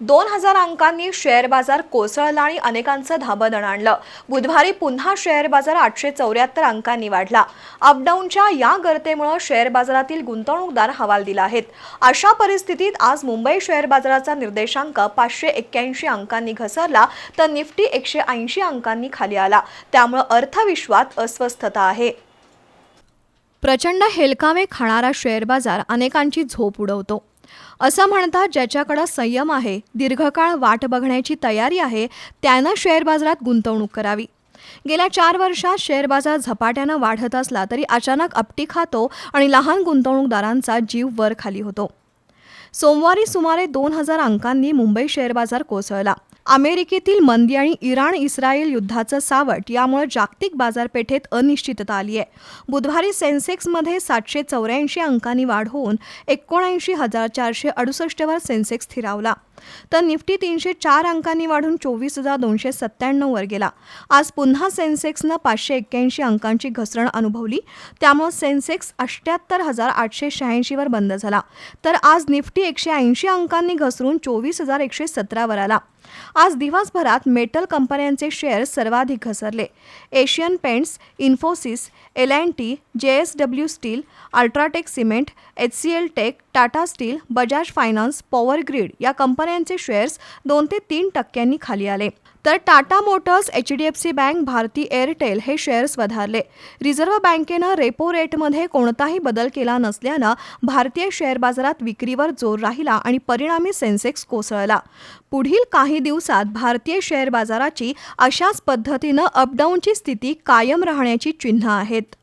दोन हजार अंकांनी शेअर बाजार कोसळला आणि अनेकांचं धाबदण आणलं. बुधवारी पुन्हा शेअर बाजार आठशे चौऱ्याहत्तर अंकांनी वाढला. अपडाऊनच्या या गर्तेमुळे शेअर बाजारातील गुंतवणूकदार हवाल दिला आहेत. अशा परिस्थितीत आज मुंबई शेअर बाजाराचा निर्देशांक पाचशे एक्क्याऐंशी अंकांनी घसरला तर निफ्टी एकशे ऐंशी अंकांनी खाली आला. त्यामुळे अर्थविश्वात अस्वस्थता आहे. प्रचंड हेलकावे खाणारा शेअर बाजार अनेकांची झोप उडवतो. असं म्हणतात ज्याच्याकडं संयम आहे दीर्घकाळ वाट बघण्याची तयारी आहे त्यानं शेअर बाजारात गुंतवणूक करावी. गेल्या चार वर्षात शेअर बाजार झपाट्यानं वाढत असला तरी अचानक आपटी खातो आणि लहान गुंतवणूकदारांचा जीव वर खाली होतो. सोमवारी सुमारे दोन हजार अंकांनी मुंबई शेअर बाजार कोसळला. अमेरिकेतील मंदी आणि इराण इस्रायल युद्धाचं सावट यामुळे जागतिक बाजारपेठेत अनिश्चितता आली आहे. बुधवारी सेन्सेक्समध्ये सातशे चौऱ्याऐंशी अंकांनी वाढ होऊन एकोणऐंशी हजार चारशे अडुसष्टवर सेन्सेक्स स्थिरावला. तर निफ्टी तीनशे चार अंकांनी वाढून चोवीस हजार दोनशे सत्त्याण्णववर गेला. आज पुन्हा सेन्सेक्सनं पाचशे एक्क्याऐंशी अंकांची घसरण अनुभवली. त्यामुळे सेन्सेक्स अठ्ठ्याहत्तर हजार आठशे शहाऐंशीवर बंद झाला. तर आज निफ्टी एकशे ऐंशी अंकांनी घसरून चोवीस हजार एकशे सतरावर आला. आज दिवसभरात मेटल कंपन्यांचे शेअर सर्वाधिक घसरले. Asian Paints Infosys L and T J S W steel UltraTech cement H C L tech Tata steel Bajaj finance power grid या कंपन्या कंपन्यांचे शेअर्स दोन ते तीन टक्क्यांनी खाली आले. तर Tata Motors H D F C bank Bharti Airtel हे शेअर्स वधारले. रिझर्व्ह बँकेनं रेपो रेटमध्ये कोणताही बदल केला नसल्यानं भारतीय शेअर बाजारात विक्रीवर जोर राहिला आणि परिणामी सेन्सेक्स कोसळला. पुढील काही दिवसात भारतीय शेअर बाजाराची अशाच पद्धतीनं अपडाऊनची स्थिती कायम राहण्याची चिन्ह आहेत.